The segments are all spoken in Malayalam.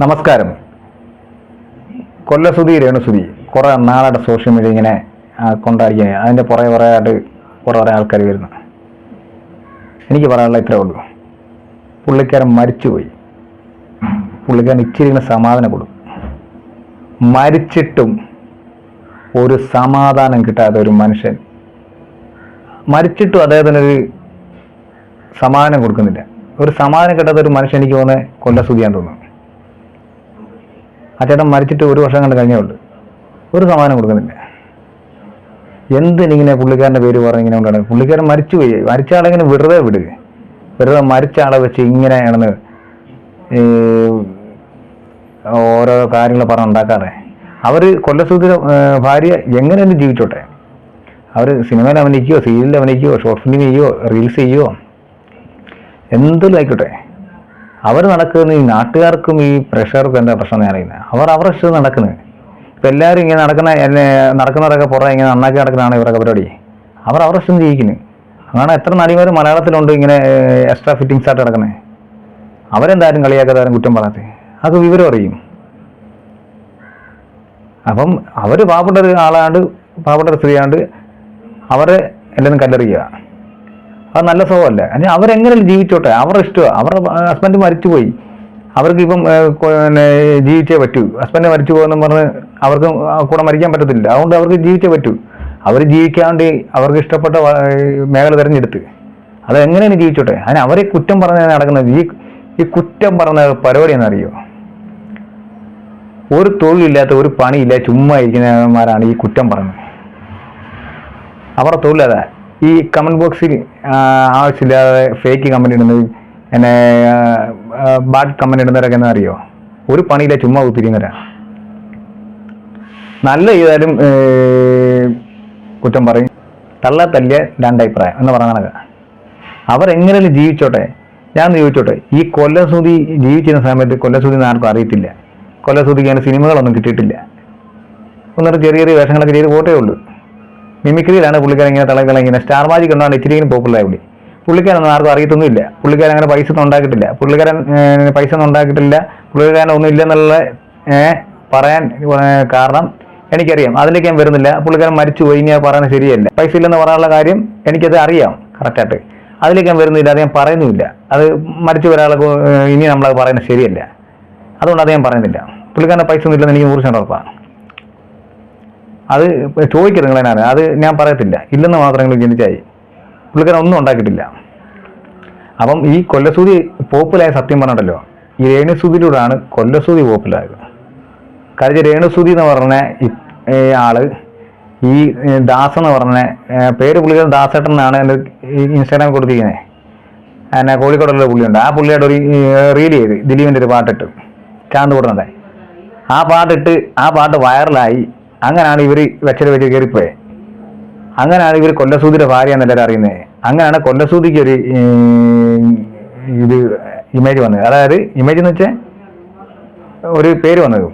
നമസ്കാരം. കൊല്ലസുതി രേണുസുതി കുറേ നാളായിട്ട് സോഷ്യൽ മീഡിയ ഇങ്ങനെ കൊണ്ടാടിക്കാൻ അതിന്റെ പുറകെ കുറേ ആയിട്ട് കുറേ കുറേ ആൾക്കാർ വരുന്നു. എനിക്ക് പറയാനുള്ള ഇത്രേ ഉള്ളൂ. പുള്ളിക്കാരൻ മരിച്ചുപോയി. പുള്ളിക്കാരൻ ഇച്ചിരി സമാധാനം കൊടുക്കും മരിച്ചിട്ടും ഒരു സമാധാനം കിട്ടാത്ത ഒരു മനുഷ്യൻ. മരിച്ചിട്ടും അദ്ദേഹത്തിനൊരു സമാധാനം കൊടുക്കുന്നില്ല. ഒരു സമാധാനം കിട്ടാത്ത ഒരു മനുഷ്യൻ എനിക്ക് തോന്നുന്നത് കൊല്ലസുതിയാന്ന് തോന്നുന്നു. ആ ചേട്ടൻ മരിച്ചിട്ട് ഒരു വർഷം കണ്ട് കഴിഞ്ഞേ ഒരു സമ്മാനം കൊടുക്കുന്നില്ല. എന്തിനിങ്ങനെ പുള്ളിക്കാരന്റെ പേര് പറഞ്ഞ് ഇങ്ങനെ കൊണ്ടാണ്? പുള്ളിക്കാരൻ മരിച്ചു പോയി. മരിച്ച ആളെങ്ങനെ വെറുതെ വിടുക വെറുതെ മരിച്ച ആളെ വെച്ച് ഇങ്ങനെ ആണെന്ന് ഓരോ കാര്യങ്ങൾ പറഞ്ഞുണ്ടാക്കാതെ അവർ കൊല്ലസൂതിര ഭാര്യ എങ്ങനെയെങ്കിലും ജീവിച്ചോട്ടെ? അവർ സിനിമയിൽ അഭിനയിക്കുകയോ സീരിയലിൽ അഭിനയിക്കുകയോ ഷോർട്ട് ഫിലിം ചെയ്യുകയോ റീൽസ് ചെയ്യുകയോ എന്തെങ്കിലും ആയിക്കോട്ടെ. അവർ നടക്കുന്ന ഈ നാട്ടുകാർക്കും ഈ പ്രഷർക്കും എന്താ പ്രശ്നം എന്ന് അറിയുന്നത് അവർ അവരുടെ ഇഷ്ടം നടക്കുന്നത് ഇപ്പം എല്ലാവരും ഇങ്ങനെ നടക്കുന്ന നടക്കുന്നവരൊക്കെ പുറമെ ഇങ്ങനെ നന്നാക്കി നടക്കുന്നതാണ് ഇവരൊക്കെ പരിപാടി. അവർ അവരുടെ ഇഷ്ടം ജീവിക്കുന്നത് അങ്ങനെ എത്ര നടിമാർ മലയാളത്തിലുണ്ട് ഇങ്ങനെ എക്സ്ട്രാ ഫിറ്റിംഗ്സ് ആയിട്ട് നടക്കുന്നത് അവരെന്തായാലും കളിയാക്കാതാരും കുറ്റം പറയാത്തത് അത് വിവരം അറിയും. അപ്പം അവർ പാവപ്പെട്ട ഒരു ആളാണ്ട് പാവപ്പെട്ട ഒരു സ്ത്രീയാണ്ട് അവരെ എല്ലാവരും കല്ലെറിയുക. അത് നല്ല സ്വഭാവമല്ലേ? അല്ലെങ്കിൽ അവരെങ്ങനെ ജീവിച്ചോട്ടെ? അവരുടെ ഇഷ്ടമാണ് അവരുടെ ഹസ്ബൻഡ് മരിച്ചുപോയി. അവർക്ക് ഇപ്പം ജീവിച്ചേ പറ്റൂ. ഹസ്ബൻഡ് മരിച്ചു പോകുന്ന പറഞ്ഞ് അവർക്ക് കൂടെ മരിക്കാൻ പറ്റത്തില്ല. അതുകൊണ്ട് അവർക്ക് ജീവിച്ചേ പറ്റൂ. അവർ ജീവിക്കാണ്ട് അവർക്ക് ഇഷ്ടപ്പെട്ട മേഖല തിരഞ്ഞെടുത്ത്. അത് എങ്ങനെയാണ് ജീവിച്ചോട്ടെ? അതിന് അവരെ കുറ്റം പറഞ്ഞ നടക്കുന്നത്. ഈ ഈ കുറ്റം പറഞ്ഞ പരിപാടി എന്നറിയോ ഒരു തൊഴിലില്ലാത്ത ഒരു പണിയില്ല ചുമ്മാ ഇരിക്കുന്നവന്മാരാണ് ഈ കുറ്റം പറഞ്ഞത്. അവരുടെ തൊഴിലതാ. ഈ കമന്റ് ബോക്സിൽ ആവശ്യമില്ലാതെ ഫേക്ക് കമന്റ് ഇടുന്നത് എന്നെ ബാഡ് കമന്റ് ഇടുന്നവരൊക്കെ എന്താ അറിയോ? ഒരു പണിയില്ല ചുമ്മാ കുത്തിരിക്കുന്നവരാ. നല്ല ചെയ്താലും കുറ്റം പറയും. തള്ള തല്ലിയ രണ്ടഭിപ്രായം എന്ന് പറഞ്ഞ കണക്കാ. അവരെങ്ങനെയും ജീവിച്ചോട്ടെ ഞാൻ ചോദിച്ചോട്ടെ ഈ കൊല്ലസൂതി ജീവിച്ചിരുന്ന സമയത്ത് കൊല്ലസൂതി ആർക്കും അറിയത്തില്ല. കൊല്ലസൂതിക്ക് അങ്ങനെ സിനിമകളൊന്നും കിട്ടിയിട്ടില്ല. ഒന്നിട്ട് ചെറിയ ചെറിയ വേഷങ്ങളൊക്കെ ചെയ്ത് പോട്ടേ ഉള്ളൂ. മിമിക്രിയിലാണ് പുള്ളിക്കാരൻ ഇങ്ങനെ തിളകളെ ഇങ്ങനെ സ്റ്റാർ മാജിക് കൊണ്ടാണ് ഇച്ചിരി പോപ്പുലർ പുള്ളി. പുള്ളിക്കാരൊന്നും ആർക്കും അറിയത്തൊന്നുമില്ല. പുള്ളിക്കാരൻ അങ്ങനെ പൈസ ഒന്നും ഉണ്ടാക്കിയിട്ടില്ല. പുള്ളിക്കാരൻ പൈസ ഒന്നും ഉണ്ടാക്കിയിട്ടില്ല. പുള്ളിക്കാരൻ ഒന്നും ഇല്ലെന്നുള്ള പറയാൻ കാരണം എനിക്കറിയാം. അതിലേക്ക് ഞാൻ വരുന്നില്ല. പുള്ളിക്കാരൻ മരിച്ചുപോയി ഞാൻ പറയുന്നത് ശരിയല്ല. പൈസ ഇല്ലെന്ന് പറയാനുള്ള കാര്യം എനിക്കത് അറിയാം കറക്റ്റായിട്ട് അതിലേക്ക് ഞാൻ വരുന്നില്ല അത് ഞാൻ പറയുന്നുമില്ല. അത് മരിച്ചു ഒരാളെ ഇനി നമ്മളത് പറയുന്നത് ശരിയല്ല. അതുകൊണ്ട് അത് ഞാൻ പറയുന്നില്ല പുള്ളിക്കാരന്റെ പൈസ ഒന്നും ഇല്ലെന്ന് എനിക്ക് നൂറ് ശതമാനം ഉറപ്പാണ് അത് ചോദിക്കരുത് എന്നാണ് അത് ഞാൻ പറയത്തില്ല. ഇല്ലെന്ന് മാത്രം നിങ്ങൾ ചിന്തിച്ചായി പുള്ളിക്കാരൻ ഒന്നും ഉണ്ടാക്കിയിട്ടില്ല. അപ്പം ഈ കൊല്ലസൂതി പോപ്പുലായ സത്യം പറഞ്ഞിട്ടല്ലോ. ഈ രേണുസൂതിയിലൂടെയാണ് കൊല്ലസൂതി പോപ്പുലായത്. കാര്യം രേണുസൂതി എന്ന് പറഞ്ഞ ആൾ ഈ ദാസ് എന്ന് പറഞ്ഞ പേര് പുള്ളിക്കാരൻ ദാസേട്ടൻ എന്നാണ് എന്റെ ഇൻസ്റ്റാഗ്രാമിൽ കൊടുത്തിരിക്കുന്നത് എന്നെ കോഴിക്കോടുള്ള പുള്ളിയുണ്ട്. ആ പുള്ളിയുടെ ഒരു റീൽ ചെയ്ത് ദിലീപിന്റെ ഒരു പാട്ടിട്ട്. ചാന്ത് കൊടുക്കുന്നത് ആ പാട്ടിട്ട് ആ പാട്ട് വൈറലായി. അങ്ങനെയാണ് ഇവർ വെച്ചത് വെച്ച് കയറിപ്പോയെ അങ്ങനെയാണ് ഇവർ കൊല്ലസൂതിയുടെ ഭാര്യ എന്നെല്ലാവരും അറിയുന്നത് അങ്ങനെയാണ് കൊല്ലസൂതിക്ക് ഒരു ഇത് ഇമേജ് വന്നത്. അതായത് ഇമേജ് എന്ന് വെച്ചാൽ ഒരു പേര് വന്നത്.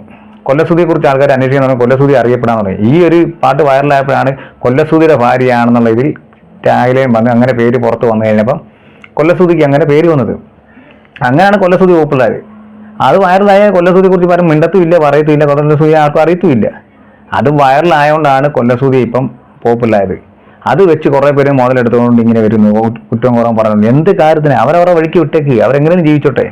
കൊല്ലസൂതിയെ കുറിച്ച് ആൾക്കാർ അന്വേഷിക്കുന്ന കൊല്ലസൂതി അറിയപ്പെടാൻ തുടങ്ങി. ഈ ഒരു പാട്ട് വൈറലായപ്പോഴാണ് കൊല്ലസൂതിയുടെ ഭാര്യയാണെന്നുള്ള ഇതിൽ ടാഗ്ലൈൻ വന്ന് അങ്ങനെ പേര് പുറത്ത് വന്നു കഴിഞ്ഞപ്പം കൊല്ലസൂതിക്ക് അങ്ങനെ പേര് വന്നത്. അങ്ങനെയാണ് കൊല്ലസൂതി പോപ്പുലർ അത് വൈറലായ കൊല്ലസൂതിയെ കുറിച്ച് പലരും മിണ്ടത്തുമില്ല പറയത്തുമില്ല കൊല്ലസൂതി ആർക്കും അറിയത്തുമില്ല. അത് വൈറലായതുകൊണ്ടാണ് കൊല്ലസൂതി ഇപ്പം പോപ്പുലായത് അത് വെച്ച് കുറേ പേര് മുതലെടുത്തുകൊണ്ട് ഇങ്ങനെ വരുന്നു. കുറ്റം കുറവ് പറയുന്നു എന്ത് കാര്യത്തിന്? അവരവരുടെ വഴിക്ക് വിട്ടേക്ക്. അവരെങ്ങനെയും ജീവിച്ചോട്ടെ.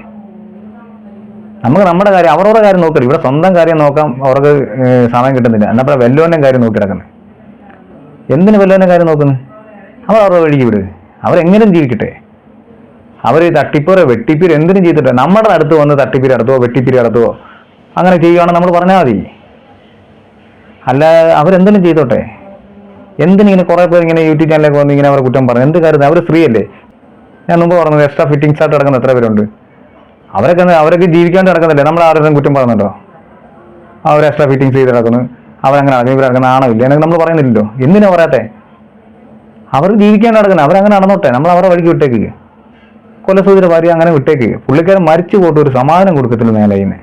നമുക്ക് നമ്മുടെ കാര്യം അവരവരുടെ കാര്യം നോക്കരുത്. ഇവിടെ സ്വന്തം കാര്യം നോക്കാൻ അവർക്ക് സമയം കിട്ടുന്നില്ല. എന്നപ്പോൾ വെല്ലോന്റെ കാര്യം നോക്കി കിടക്കുന്നത് എന്തിന് വെല്ലോന്റെ കാര്യം നോക്കുന്നു? അവർ അവരുടെ വഴിക്ക് വിടുക അവരെങ്ങനെയും ജീവിക്കട്ടെ. അവർ തട്ടിപ്പേറോ വെട്ടിപ്പീര് എന്തിനും ചെയ്തിട്ടെ നമ്മുടെ അടുത്ത് വന്ന് തട്ടിപ്പീര് നടത്തുവോ വെട്ടിപ്പീര് നടത്തുവോ അങ്ങനെ ചെയ്യുകയാണെന്ന് നമ്മൾ പറഞ്ഞാൽ മതി. അല്ല അവരെന്തെങ്കിലും ചെയ്തോട്ടെ. എന്തിനിങ്ങനെ കുറേ പേർ ഇങ്ങനെ യൂട്യൂബ് ചാനലിലേക്ക് വന്ന് ഇങ്ങനെ അവരെ കുറ്റം പറഞ്ഞു എന്ത് കാര്യം അവർ അല്ലേ? ഞാൻ മുമ്പ് പറഞ്ഞത് എക്സ്ട്രാ ഫിറ്റിംഗ്സ് ആയിട്ട് നടക്കുന്ന എത്ര പേരുണ്ട്? അവരൊക്കെ അവരൊക്കെ ജീവിക്കാണ്ട് നടക്കുന്നില്ലേ? നമ്മൾ ആരെങ്കിലും കുറ്റം പറയുന്നുണ്ടോ അവർ എക്സ്ട്രാ ഫിറ്റിംഗ്സ് ചെയ്ത് നടക്കുന്നു. അവരങ്ങനെ നടക്കുന്നു ഇവർ നടക്കുന്ന ആണമില്ല. എന്നൊക്കെ നമ്മൾ പറയുന്നില്ലല്ലോ. എന്തിനാ പറയാത്തെ? അവർ ജീവിക്കാൻ നടക്കുന്നത് അവരങ്ങനെ നടന്നോട്ടെ. നമ്മൾ അവരുടെ വഴിക്ക് വിട്ടേക്ക്. കൊല്ലസൂതിയുടെ ഭാര്യ അങ്ങനെ വിട്ടേക്ക്. പുള്ളിക്കാരൻ മരിച്ചു പോയിട്ട് ഒരു സമാധാനം കൊടുക്കത്തില്ല മേലയിന്നെ